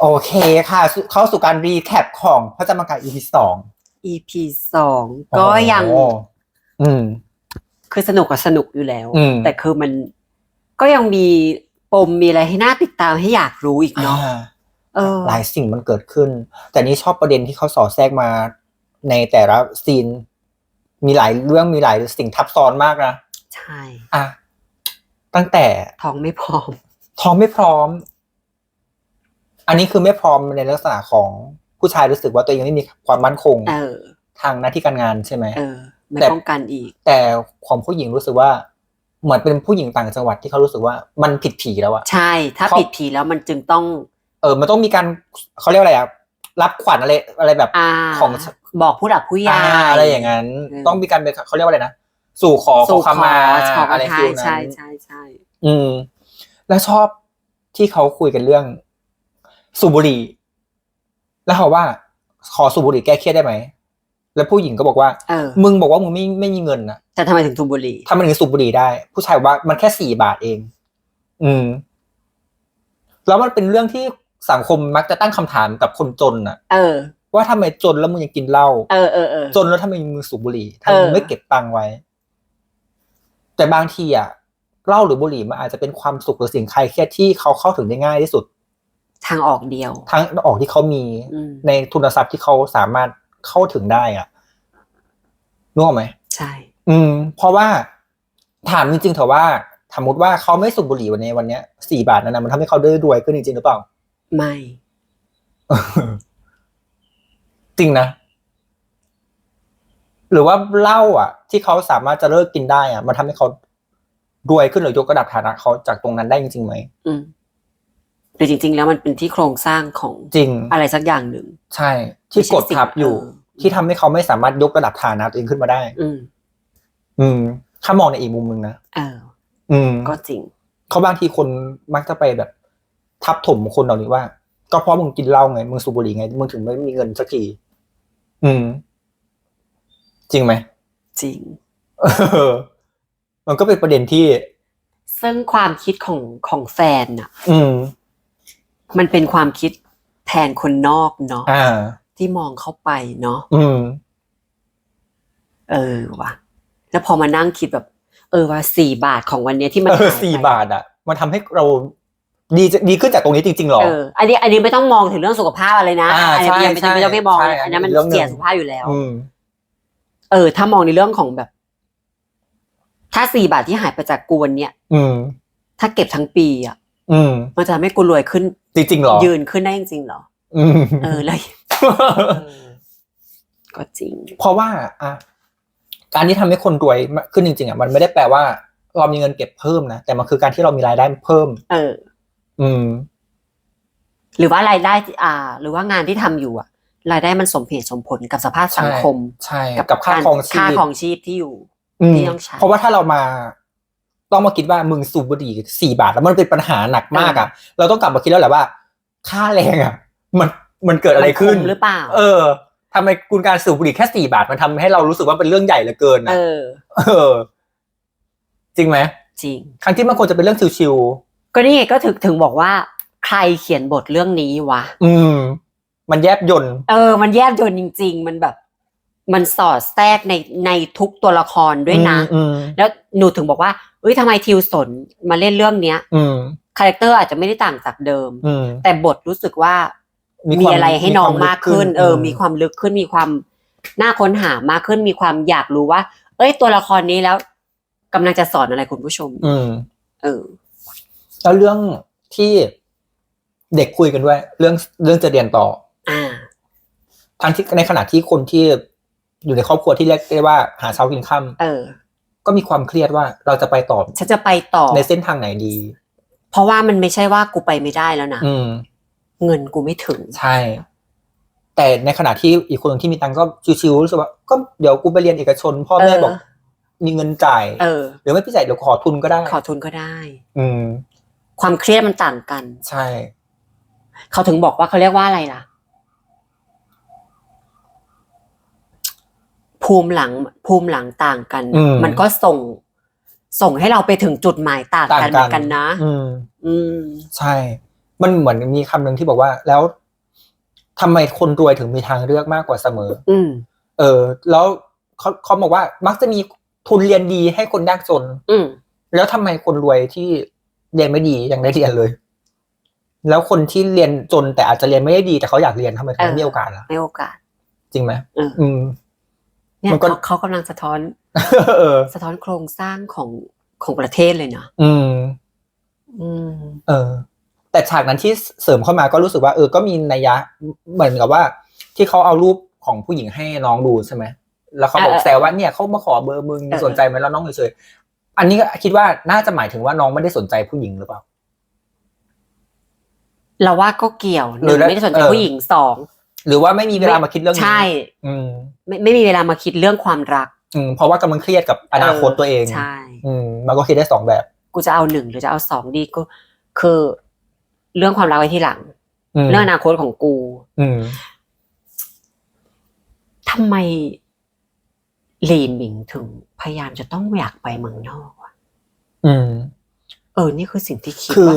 โอเคค่ะเข้าสู่การรีแคปของพระจำกา EP สอง EP สองก็ยังโอ้อืม คือสนุกกับสนุกอยู่แล้ว อืม แต่คือมันก็ยังมีปมมีอะไรให้น่าติดตามให้อยากรู้อีกเนาะอ่า เออ หลายสิ่งมันเกิดขึ้น แต่นี่ชอบประเด็นที่เขาสอดแทรกมาในแต่ละซีน มีหลายเรื่องมีหลายสิ่งทับซ้อนมากนะใช่ อะตั้งแต่ท้องไม่พร้อมท้องไม่พร้อม อันนี้คือไม่พร้อมในลักษณะของผู้ชายรู้สึกว่าตัวเองไม่มีความมั่นคงเออทางหน้าที่การงานใช่ไหมเออไม่แต่ป้องกันอีก แต่ของผู้หญิงรู้สึกว่าเหมือนเป็นผู้หญิงต่างจังหวัดที่เขารู้สึกว่ามันผิดผีแล้วอะใช่ ถ้าเพราะผิดผีแล้วมันจึงต้อง เออ มันต้องมีการเขาเรียกว่าอะไรอะรับขวัญอะไรอะไรแบบอ่าของบอกผู้หลักผู้ใหญ่อ่าอะไรอย่างนั้นเออต้องมีการไปเขาเรียกว่าอะไรนะสู่ขอขสู่อขอคำมาขออะไรใช่ฟิลนั้ใช่นใช่ใช่อืม แล้วชอบที่เขาคุยกันเรื่อง สูบบุหรี่ แล้วเขาว่า ขอสูบบุหรี่แก้เครียดได้ไหม แล้วผู้หญิงก็บอกว่า เออ มึงบอกว่ามึงไม่ไม่มีเงินนะแต่ทำไมถึงทุบบุหรี่ถ้ามันถึงสูบบุหรี่ได้ ผู้ชายบอกว่ามันแค่สี่บาทเอง อืม แล้วมันเป็นเรื่องที่สังคมมักจะตั้งคำถามกับคนจนน่ะ เออ ว่าทำไมจนแล้วมึงยังกินเหล้า เออเออเออ จนแล้วทำไมมึงสูบบุหรี่ทำไมเออมึงไม่เก็บตังค์ไว้ แต่บางทีอะเหล้าหรือบุหรี่มันอาจจะเป็นความสุขหรือสิ่งใครเครียดที่เขาเข้าถึงได้ง่ายที่สุด ทางออกเดียวทั้งออกที่เขามีอืมในทุนทรัพย์ที่เขาสามารถเข้าถึงได้อะนึกออกไหมใช่ อืม เพราะว่าถามจริงๆเถอะว่าสมมติว่าเขาไม่สูบบุหรี่วันนี้วันเนี้ยสี่บาทนั้นนะมันทำให้เขาได้รวยขึ้นจริงๆหรือเปล่า ไม่ จริงนะ หรือว่าเหล้าอะ ที่เขาสามารถจะเลิกกินได้อะ มันทำให้เขารวยขึ้นหรือยกระดับฐานะเขาจากตรงนั้นได้จริงๆไหมอืม หรือจริง ๆ แล้วมันเป็นที่โครงสร้างของจริง อะไรสักอย่างหนึ่ง ใช่ ที่กดทับอยู่เออที่ทำให้เขาไม่สามารถยกระดับฐานะตัวเองขึ้นมาได้ อืม อืม ถ้ามองในอีกมุมหนึ่งนะเอออืม ก็จริง เขาบางทีคนมักจะไปแบบ ทับถมคนเหล่านี้ว่า ก็เพราะมึงกินเหล้าไง มึงสูบบุหรี่ไง มึงถึงไม่มีเงินสักที อืม จริงไหม จริงเออมันก็เป็นประเด็นที่ ซึ่งความคิดของของแฟนน่ะอืม มันเป็นความคิดแทนคนนอกเนาะอ่า ที่มองเข้าไปเนาะอืม เออว่ะ แล้วพอมานั่งคิดแบบ เออว่าสี่บาทของวันเนี้ยที่มันเออหยไปสี่บาทอะ มันทำให้เราดีจะดีขึ้นจากตรงนี้จริงๆหรอ เอออันนี้อันนี้ไม่ต้องมองถึงเรื่องสุขภาพอะไรนะอ่าอันนี้ใช่ยังไม่ต้องใช่ไม่ต้องไม่มองใช่อันนั้นมันอันนี้เรื่องหนึ่ง เสียสุขภาพอยู่แล้ว อืม เออ ถ้ามองในเรื่องของแบบ ถ้าสี่บาทที่หายไปจากกูวันเนี้ยอืม ถ้าเก็บทั้งปีอะ อืมมันจะทำให้กูรวยขึ้น จริงๆหรอ ยืนขึ้นได้จริงๆเหรอ อืม เออเลย ก็จริง เพราะว่าอะการที่ทำให้คนรวยมากขึ้นจริงๆอะมันไม่ได้แปลว่า เรามีเงินเก็บเพิ่มนะแต่มันคือการที่เรามีรายได้เพิ่ม เออ อืม หรือว่ารายได้ที่อ่า หรือว่างานที่ทำอยู่อะรายได้มันสมเหตุสมผลกับสภาพสังคม ใช่กับค่าการครองชีค่าพของชีพที่อยู่ อืมที่ต้องใช้ เพราะว่าถ้าเรามา ต้องมาคิดว่ามึงสูบบุหรี่สี่บาท แล้วมันเป็นปัญหาหนักมากอะ เราต้องกลับมาคิดแล้วแหละว่า ค่าแรงอะ มันมันเกิดอะไรขึ้นมัมหรือเปล่า เออทำไมคุณการสูบบุหรี่แค่สี่บาทมันทำให้เรารู้สึกว่าเป็นเรื่องใหญ่เหลือเกินเอนะอเออ จริงไหมจริง ครั้งที่มันควรจะเป็นเรื่องชิวก็นี่ไงก็ถึงถึงบอกว่า ใครเขียนบทเรื่องนี้วะๆอืม มันแยบยนต์เออ มันแยบยนต์จริง ๆ มันแบบ มันสอดแทรกในในทุกตัวละครด้วยนะ อืมแล้วหนูถึงบอกว่าเอ้ยทำไมทิวสนมาเล่นเรื่องเนี้ยอืมคาแรคเตอร์อาจจะไม่ได้ต่างจากเดิม อืม แต่บทรู้สึกว่ามีมีความอะไรให้น้องมากขึ้น มีความลึกขึ้นเอออืมมีความลึกขึ้นมีความน่าค้นหามากขึ้นมีความอยากรู้ว่า เอ้ยตัวละครนี้แล้วกำลังจะสอนอะไรคุณผู้ชม อืม เออ แล้วเรื่องที่เด็กคุยกันด้วย เรื่องเรื่องจะเรียนต่อ อ่า ทั้งที่ในขณะที่คนที่ อยู่ในครอบครัวที่เรียกได้ว่าหาเช้ากินค่ำเออ ก็มีความเครียดว่าเราจะไปต่อฉันจะไปต่อในเส้นทางไหนดี เพราะว่ามันไม่ใช่ว่ากูไปไม่ได้แล้วนะอืม เงินกูไม่ถึง ใช่ แต่ในขณะที่อีกคนหนึ่งที่มีตังค์ก็ชิวๆรู้สึกว่าก็เดี๋ยวกูไปเรียนเอกชน พ่อแม่เออบอก มีเงินจ่ายเออหรือไม่พี่จ่ายเดี๋ยวขอทุนก็ได้ ขอทุนก็ได้ อืม ความเครียดมันต่างกัน ใช่ เขาถึงบอกว่าเขาเรียกว่าอะไรล่ะ ภูมิหลังภูมิหลังต่างกัน อืม มันก็ส่ง ส่งให้เราไปถึงจุดหมายต่างต่างกันเหกัมือนนกันนะ อืม อืม ใช่ มันเหมือนมีคำหนึ่งที่บอกว่าแล้วทำไมคนรวยถึงมีทางเลือกมากกว่าเสมอ อืม เออ แล้วเขาเขาบอกว่ามักจะมีทุนเรียนดีให้คนยากจน อืม แล้วทำไมคนรวยที่เรียนไม่ดียังได้เรียนเลย แล้วคนที่เรียนจนแต่อาจจะเรียนไม่ได้ดีแต่เขาอยากเรียนทำไมเขาไม่มีโอกาสล่ะ ไม่โอกาส จริงไหมเอออืม เนี่ยมันก็เขาเขากำลังสะท้อนเออ สะท้อนโครงสร้างของของประเทศเลยนะอืม อืม เออ แต่ฉากนั้นที่เสริมเข้ามาก็รู้สึกว่า เออก็มีนัยยะเหมือนกับว่า ที่เขาเอารูปของผู้หญิงให้น้องดูใช่ไหมแล้วเขาบอกเออเออแซวว่าเนี่ยเขามาขอเบอร์มึงเออ สนใจไหมแล้วน้องเฉยๆอันนี้ก็คิดว่าน่าจะหมายถึงว่าน้องไม่ได้สนใจผู้หญิงหรือเปล่า เราว่าก็เกี่ยวหหรืนึ่องแล้วไม่ได้สนใจเออ ผู้หญิงสอง หรือว่าไม่มีเวลามาคิดเรื่องนี้ใช่อืมไม่ไม่มีเวลามาคิดเรื่องความรัก อืมเพราะว่ากำลังเครียดกับอนาคตตัวเองใช่อืมมันก็คิดได้สองแบบ กูจะเอาหนึ่งหรือจะเอาสองดีก็คือ เรื่องความรักไว้ที่หลังอืมเรื่องอนาคตของกู อืมทำไมหลีหมิงถึงพยายามจะต้องอยากไปเมืองนอกวะอืม เออ นี่คือสิ่งที่คิดคือว่า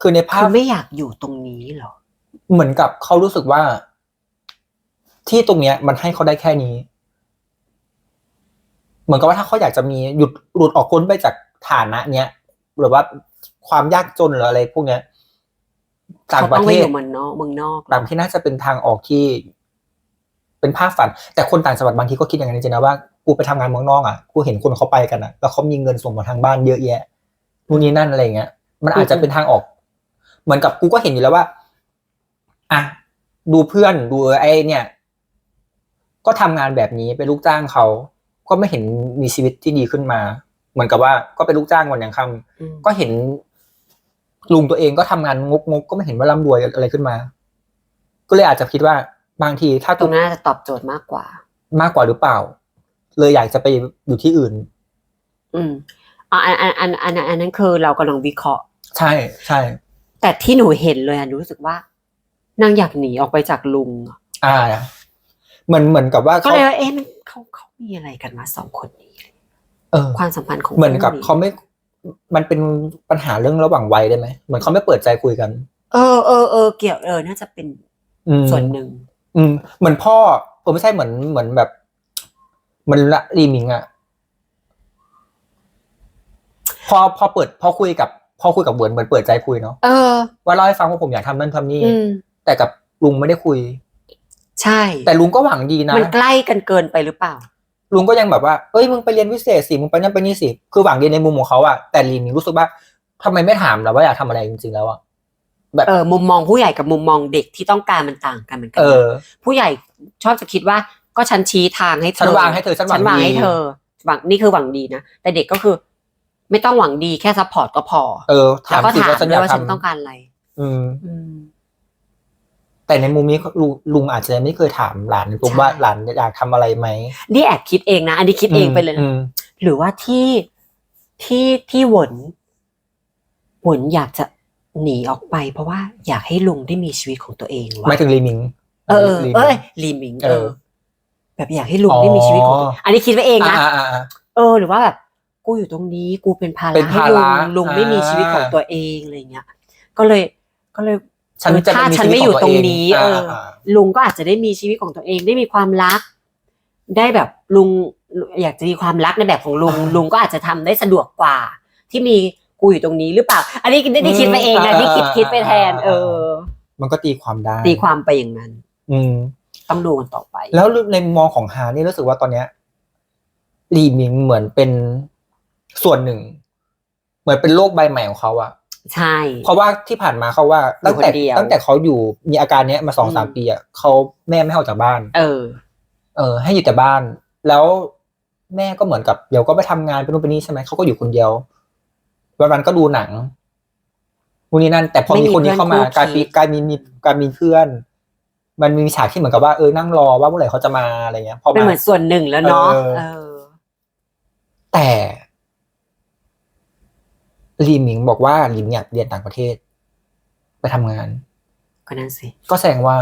คือในภาคืพอไม่อยากอยู่ตรงนี้เหรอ เหมือนกับเขารู้สึกว่า ที่ตรงเนี้ยมันให้เขาได้แค่นี้ เหมือนกับว่าถ้าเขาอยากจะมีหยุดหลุดออกพ้นไปจากฐานะเนี้ยหรือว่าความยากจนหรืออะไรพวกเนี้ยต่างเขาประต้องเทไปอศยู่เมืองนอกเมืองนอกต่างประเทศน่าจะเป็นทางออกที่ เป็นภาพฝัน แต่คนต่างจังหวัดบางทีก็คิดอย่างนั้นจริงๆนะว่ากูไปทำงานเมืองนอกอะกูเห็นคนเขาไปกันอะแล้วเขามีเงินส่งมาทางบ้านเยอะแยะนู่นนี่นั่นอะไรเงี้ย มันอาจจะเป็นทางออก เหมือนกับกูก็เห็นอยู่แล้วว่าอะดูเพื่อนดูไอ้เนี่ย ก็ทำงานแบบนี้เป็นลูกจ้างเขา ก็ไม่เห็นมีชีวิตที่ดีขึ้นมา เหมือนกับว่าก็เป็นลูกจ้างวันยังคำอืมก็เห็นลุงตัวเองก็ทำงานงกงกๆก็ไม่เห็นว่าร่ำรวยอะไรขึ้นมา ก็เลยอาจจะคิดว่าบางทีถ้าตรงนั้นน่าจะตอบโจทย์มากกว่า มากกว่าหรือเปล่า เลยอยากจะไปอยู่ที่อื่น อืมอ่าอันอันอันอันอันอันนั้นคือเรากำลังวิเคราะห์ ใช่ใช่ แต่ที่หนูเห็นเลยอะหนูรู้สึกว่านางอยากหนีออกไปจากลุงอะอ่า เหมือนเหมือนกับว่าก็เขาเลยว่าเอ๊ะมันเขาเขามีอะไรกันมาสองคนนี้ เออ ความสัมพันธ์ของเหมือนกับคู่เขาไม่ มันเป็นปัญหาเรื่องระหว่างวัยได้ไหมเหมือนเขาไม่เปิดใจคุยกัน เออเออเออเกี่ยวเออน่าจะเป็นอืมส่วนหนึ่ง อืมเหมือนพ่อผมไม่ใช่เหมือนเหมือนแบบเหมันละรีมิงอะพอพอเปิดพอคุยกับพอคุยกับเหมือนเหมือนเปิดใจคุยเนาะเออ ว่าเล่าให้ฟังว่าผมอยากทำนั่นทำนี่ อืมแต่กับลุงไม่ได้คุย ใช่ แต่ลุงก็หวังดีนะมันใกล้กันเกินไปหรือเปล่า ลุงก็ยังแบบว่าเอ้ยมึงไปเรียนพิเศษสิมึงไปนั่นไปนี่สิคือหวังดีในมุมของเขาอะแต่ลีมิงรู้สึกว่าทำไมไม่ถามเราว่าอยากทำอะไรจริงๆแล้วอะแบบเออมุมมองผู้ใหญ่กับมุมมองเด็กที่ต้องการมันต่างกันเหมือนกัเออผู้ใหญ่ชอบจะคิดว่าก็ฉันชี้ทางให้เธอฉันวางให้เธอฉันหวังฉันวางดีให้เธอหวังนี่คือหวังดีนะแต่เด็กก็คือ ไม่ต้องหวังดีแค่ซัพพอร์ตก็พอ เออแล้ถาวมก็สิถามว่าฉันด้อวยยากว่าฉันทำต้องการอะไร อืมอืม แต่ในมุมนี้ลุงลุงอาจจะไม่เคยถามหลานตรงใช่ว่าหลานอยากทำอะไรไหมนี่แอบคิดเองนะ อันนี้คิดเองไปเลยนะอืมหรือว่าที่ที่ที่หวนหวนอยากจะหนีออกไป เพราะว่าอยากให้ลุงได้มีชีวิตของตัวเองวะไม่ถึงลีมิง เออเออลีมิงเอ้ยลีหมิงเอเอออ แบบอยากให้ลุงได้มีชีวิตของตัวอ๋ออัอันนี้คิดไว้เองนะอ่าอ่าอ่าเออ หรือว่าแบบกูอยู่ตรงนี้กูเป็นภาเป็ระนให้ภาลุระงลุงไม่มีอ่าชีวิตของตัวเองอะไรเงี้ย ก็เลยก็เลย ฉันจะถ้ามีฉันชีวิไม่ตอยู่ขตรงวเนี้ เออาลุงก็อาจจะได้มีชีวิตของตัวเองได้มีความรัก ได้แบบลุงอยากจะมีความรักในแบบของลุง ลุงก็อาจจะทำได้สะดวกกว่า ที่มีกูอยู่ตรงนี้หรือเปล่า อันนี้ได้ได้คิดไปเองนะที่คิดคิดไปแทน เออ มันก็ตีความได้ ตีความไปอย่างนั้น อืมต้องดูกันต่อไป แล้วในมุมมองของฮานี่รู้สึกว่าตอนเนี้ยลีมิงเหมือนเป็นส่วนหนึ่ง เหมือนเป็นโลกใบใหม่ของเขาอะ ใช่ เพราะว่าที่ผ่านมาเขาว่าอยู่ตั้งแต่คนเดียวตั้งแต่เขาอยู่มีอาการเนี้ยมาสองสามอืมปีอะเขาแม่ไม่ให้ออกจากบ้าน เออ เออ ให้อยู่แต่บ้าน แล้วแม่ก็เหมือนกับเดี๋ยวก็ไปทำงานไปนู่นไปนี่ใช่ไหมเขาก็อยู่คนเดียววันวันๆก็ดูหนังนู่นนี่นั่น แต่พอไม่มีมีคนนี้เข้ามาเพื่อนคู่กลายปีคิดกลายมีมีกลายมีเพื่อน มันมีฉากที่เหมือนกับว่าเออนั่งรอว่าเมื่อไหร่เขาจะมาอะไรเงี้ยพอเป็นมาเหมือนส่วนหนึ่งแล้วเนาะเออเออแต่ ลีหมิงบอกว่าลีมอยากเรียนต่างประเทศ ไปทำงาน ก็นั่นสิ ก็แสดงว่า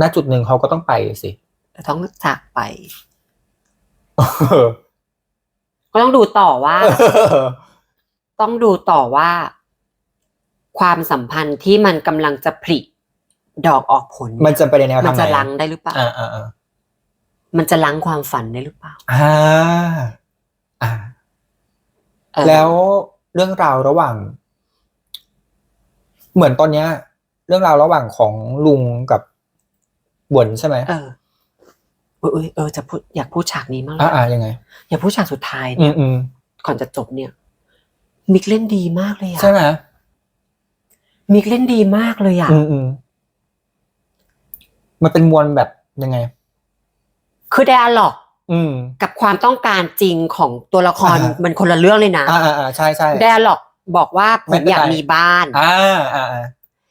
ณจุดหนึ่งเขาก็ต้องไปสิต้องจากไป ก็ต้องดูต่อว่า ต้องดูต่อว่า ความสัมพันธ์ที่มันกำลังจะผลิดอกออกผล มันจะไปในแนวมันทางไหนจะล้างได้หรือเปล่าอ่าอ่าอ่ามันจะล้างความฝันได้หรือเปล่า อ่า อ่าเออ แล้วเรื่องราวระหว่าง เหมือนตอนเนี้ย เรื่องราวระหว่างของลุงกับบวนใช่ไหมเออเออเออเออจะพูดอยากพูดฉากนี้มากเลอ่ายอ่ายังไง อยากพูดฉากสุดท้ายอืเนี่ยมอืมก่อนจะจบเนี่ย มิกเล่นดีมากเลยอะใช่ไหมมิกเล่นดีมากเลยอะอืมอืมมันเป็นมวลแบบยังไง คือไดอะล็อกอืม กับความต้องการจริงของตัวละครอ่าฮะมันคนละเรื่องเลยนะอ่าอ่าอ่าใช่ใช่ไดอะล็อกบอกว่าผไม่มเป็นไรอยากมีบ้านอ่าอ่าอ่า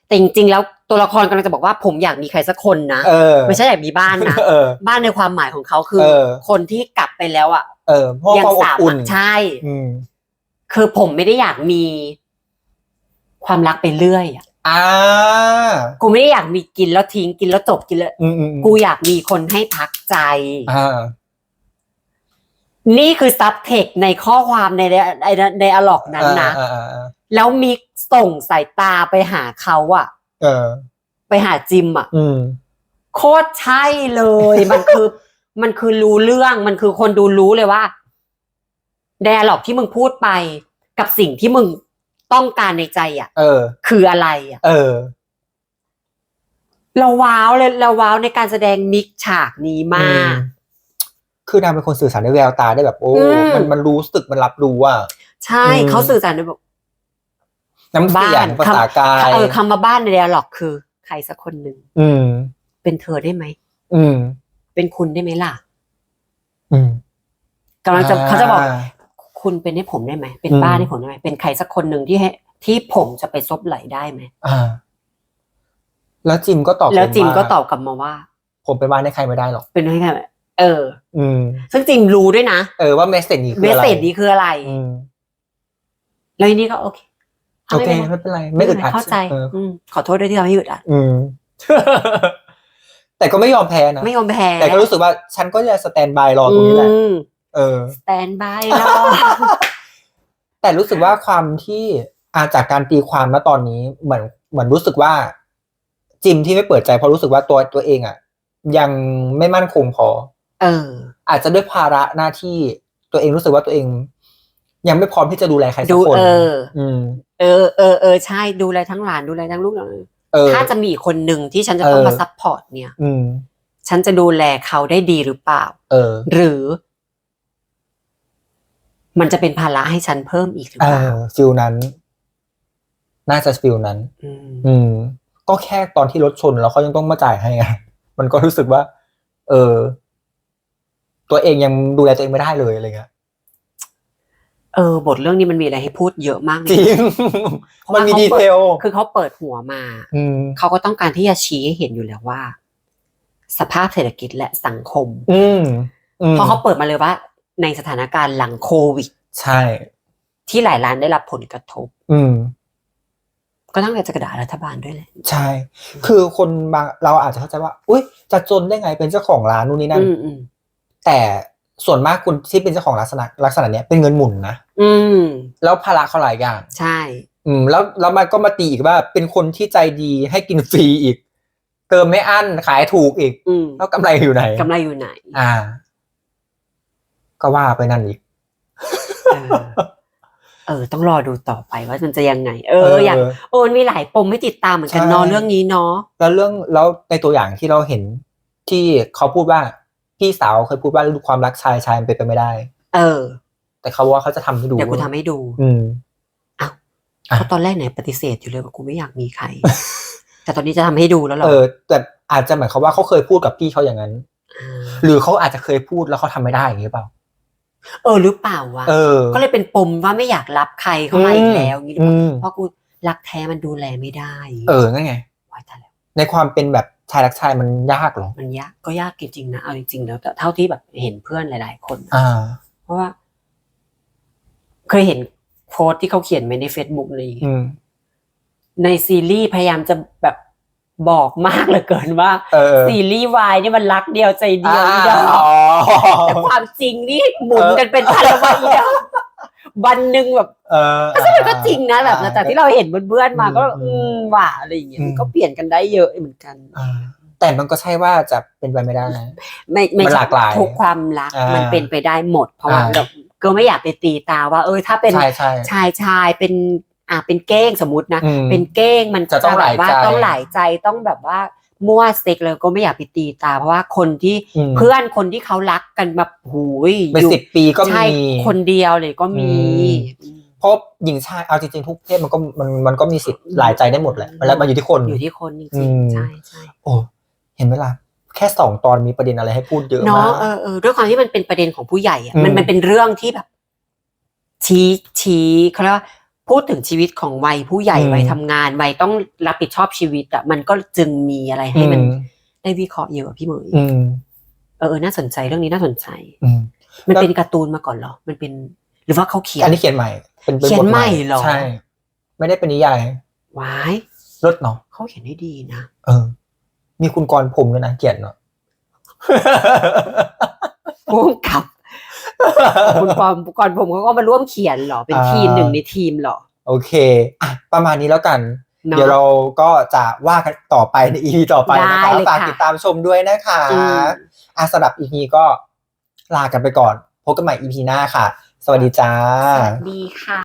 แต่จริงๆแล้วตัวละครกำลังจะบอกว่าผมอยากมีใครสักคนนะเออไม่ใช่อยากมีบ้านนะเออบ้านในความหมายของเขาคือเออคนที่กลับไปแล้วอะเออเพราะยัความอบสามอุ่นใช่อืมคือผมไม่ได้อยากมีความรักไปเรื่อยอะอ่ากูไม่ได้อยากมีกินแล้วทิ้งกินแล้วจบกินแล้วอืมอืมอืมกูอยากมีคนให้พักใจอ่า นี่คือซับเทคในข้อความในในในอะล็อกนั้นนะ อ่าอ่าอ่าแล้วมิกส่งสายตาไปหาเขาอะเออ ไปหาจิมอะอืม โคตรใช่เลย มันคือ มันคือรู้เรื่องมันคือคนดูรู้เลยว่าแดร์ล็อกที่มึงพูดไป กับสิ่งที่มึงต้องการในใจอะเออ คืออะไรอะเออ เราว้าวเลยเราว้าวในการแสดงมิกฉากนี้มาก อื คือนางเป็นคนสื่อสารด้วยแววตาได้แบบ โอ้ อืม มันมันรู้สึกมันรับรู้อะ ใช่อืม เขาสื่อสารด้วยแบบน้ำเสียงบ้านภาษากาย เออคำว่าบ้านในแดร์ล็อกคือ ใครสักคนหนึ่งอืม เป็นเธอได้ไหม อืม เป็นคุณได้ไหมล่ะอืมกำลังจะเขาจะบอกา คุณเป็นให้ผมได้ไหม เป็นอืม บ้านให้ผมได้ไหมเป็นใครสักคนหนึ่งที่ให้ที่ผมจะไปซบไหลได้ไหม อ่า แล้วจิมก็ตอบแล้วจิมผาก็ตอบกลับมาว่า ผมไปบ้านให้ใครไม่ได้หรอก เป็นให้ใคร เออ อืม ซึ่งจิมรู้ด้วยนะเออว่าเมสเซจนี้คือเมสอะไรเซจนี้คืออะไร อืมแล้วทีนี้ก็โอเคโอเคไม่ไม่เป็นไรเป็นไร ไม่อึดอัดเข้าใจเอออืมขอโทษด้วยที่ทำให้อึดอัดอืม แต่ก็ไม่ยอมแพ้นะไม่ยอมแพ้แต่ก็รู้สึกว่าฉันก็จะสแตนบายรอตรงนี้แหละเออ สแตนบายรอ แต่รู้สึกว่าความที่อาจากการตีความณตอนนี้เหมือนเหมือนรู้สึกว่า จิมที่ไม่เปิดใจเพราะรู้สึกว่าตัวตัวเองอะ ยังไม่มั่นคงพอ เออ อาจจะด้วยภาระหน้าที่ตัวเองรู้สึกว่าตัวเอง ยังไม่พร้อมที่จะดูแลใครสัดูกคนเอออืมเออเออเออใช่ดูแลทั้งหลานดูแลทั้งลูกหลานเออถ้าจะมีอีกคนหนึ่งที่ฉันจะต้องเออมาซัพพอร์ตเนี่ย อืมฉันจะดูแลเขาได้ดีหรือเปล่า เออ หรือ มันจะเป็นภาระให้ฉันเพิ่มอีกหรือเอเปล่าอฟิลนั้น น่าจะฟิลนั้นมอืม ก็แค่ตอนที่รถชนแล้วเขายังต้องมาจ่ายให้อะมันก็รู้สึกว่า เออ ตัวเองยังดูแลตัวเองไม่ได้เลยอะไรเงี้ยเออบทเรื่องนี้มันมีอะไรให้พูดเยอะมากเลยจริงเพราะมันว่ามีเขาดีเทลคือเขาเปิดหัวมาอืมเขาก็ต้องการที่จะชี้ให้เห็นอยู่แล้วว่า สภาพเศรษฐกิจและสังคม อืมอืมเพราะเขาเปิดมาเลยว่า ในสถานการณ์หลังโควิด ใช่ ที่หลายร้านได้รับผลกระทบ อืมก็ต้องการจะกระดาษรัฐบาลด้วยแหละใช่ คือคนบางเราอาจจะเข้าใจว่า อุ้ยจะจนได้ไงเป็นเจ้าของร้านนู่นนี่นั่นอืมอืม แต่ส่วนมากคนที่เป็นเจ้าของลักษณะลักษณะเนี้ยเป็นเงินหมุนนะอืม แล้วภาระเขาหลายอย่าง ใช่ อืม แล้วแล้วมันก็มาตีอีกว่าเป็นคนที่ใจดีให้กินฟรีอีก เติมไม่อั้นขายถูกอีก อืมแล้วกำไรอยู่ไหน กำไรอยู่ไหนอ่า ก็ว่าไปนั่นอีก เออเออ ต้องรอดูต่อไปว่ามันจะยังไง เอออยากโอ้มันมีหลายปมให้ติดตามเหมือนกันใช่ เนาะเรื่องนี้เนาะ แล้วเรื่องแล้วในตัวอย่างที่เราเห็นที่เขาพูดว่า พี่สาวเคยพูดว่าความรักชายชายมันเป็นไปไม่ได้ เออ แต่เขาว่าเขาจะทำให้ดูเดี๋ยวกูทำให้ดู อืมอะเพราะตอนแรกไหนปฏิเสธอยู่เลยว่ากูไม่อยากมีใคร แต่ตอนนี้จะทำให้ดูแล้วเหรอเออ แต่อาจจะหมายความว่าเขาเคยพูดกับพี่เขาอย่างนั้นาหรือเขาอาจจะเคยพูดแล้วเขาทำไม่ได้อย่างนี้หรือเปล่า เออหรือเปล่าวะเออก็เลยเป็นปมว่าไม่อยากรับใครเข้ามาอีกแล้วอย่างงี้หรืออืเปล่ามเพราะกูรักแท้มันดูแลไม่ได้ เออนั่นไงไว้ตายแล้วในความเป็นแบบ ชายรักชายมันยากเหรอ มันยากก็ยากจริงๆนะเอาจริงๆแล้วแต่เท่าที่แบบเห็นเพื่อนหลายๆ คน อ่า เพราะว่า เคยเห็นโพสต์ที่เขาเขียนไว้ใน Facebook เลยอืม ในซีรีส์พยายามจะแบบบอกมากเหลือเกินว่า เออซีรีส์วายนี่มันรักเดียวใจเดียวอ่าอีดอกอ๋อ แต่ความจริงนี่หมุนกันเป็นพันละวันอีดอก วันหนึ่งแบบเออมันก็จริงนะแบบแต่ที่เราเห็นเพื่อนๆมาก็อืมอืมว่าอะไรอย่างเงี้ยอืมมันก็เปลี่ยนกันได้เยอะเหมือนกันอ่าแต่มันก็ใช่ว่าจะเป็นไปไม่ได้นะไม่ไม่มันใช่หลากหลายทุกความรักอ่ามัมันเป็นไปได้หมด เพราะว่าอ่าเราก็ไม่อยากไปตีตาว่า เออถ้าเป็นใช่ใช่ชายชายเป็นอ่าเป็นเก้งสมมตินะอืมเป็นเก้งมันจะต้องหลายแบบว่าใจต้องหลายใจต้องแบบว่า มั่วเซ็กเลยก็ไม่อยากไปตีตา เพราะว่าคนที่อืม เพื่อนคนที่เขารักกันแบบหูยเป็นอยู่สิบปีก็ใช่มี คนเดียวเลยก็มี อืม เพราะหญิงชายเอาจริงๆทุกเพศมันก็มันมันก็มีสิทธิ์หลายใจได้หมดแหละมันแล้วมันอยู่ที่คน อยู่ที่คนจอืริงม ๆใช่ใช่โอ้เห็นไหมล่ะแค่สองตอนมีประเด็นอะไรให้พูดเยอะเนาะมาก เออเออด้วยความที่มันเป็นประเด็นของผู้ใหญ่อะอืมมันมันเป็นเรื่องที่แบบ ชี้ชี้เขาเรียกว่า พูดถึงชีวิตของวัยผู้ใหญ่อืมวัยทำงานวัยต้องรับผิดชอบชีวิตอะมันก็จึงมีอะไรให้มันอืมได้วิเคราะห์เยอะอะพี่เหมยอืมเออเออน่าสนใจเรื่องนี้น่าสนใจอืมมันแล้วเป็นการ์ตูนมาก่อนเหรอ มันเป็น หรือว่าเขาเขียนอันนี้เขียนใหม่ เป็นป็เขียนบทใหม่เหรอใช่ ไม่ได้เป็นนิยายว้ายลดเนาะเขาเขียนได้ดีนะเออ มีคุณกรณ์พรหมด้วยนะเขียนเนาะร่วมกับ คุณปอมก่อนผมเขาก็มาร่วมเขียนเหรอ เป็นอ่าทีมหนึ่งในทีมเหรอ โอเคอะประมาณนี้แล้วกันเนาะเดี๋ยวเราก็จะว่ากันต่อไปใน EP ต่อไปนะได้คะเลยฝากค่ะติดตามชมด้วยนะคะอืมอะสำหรับ EP ก็ลากันไปก่อน พบกันใหม่ EP หน้าค่ะ สวัสดีจ้า สวัสดีค่ะ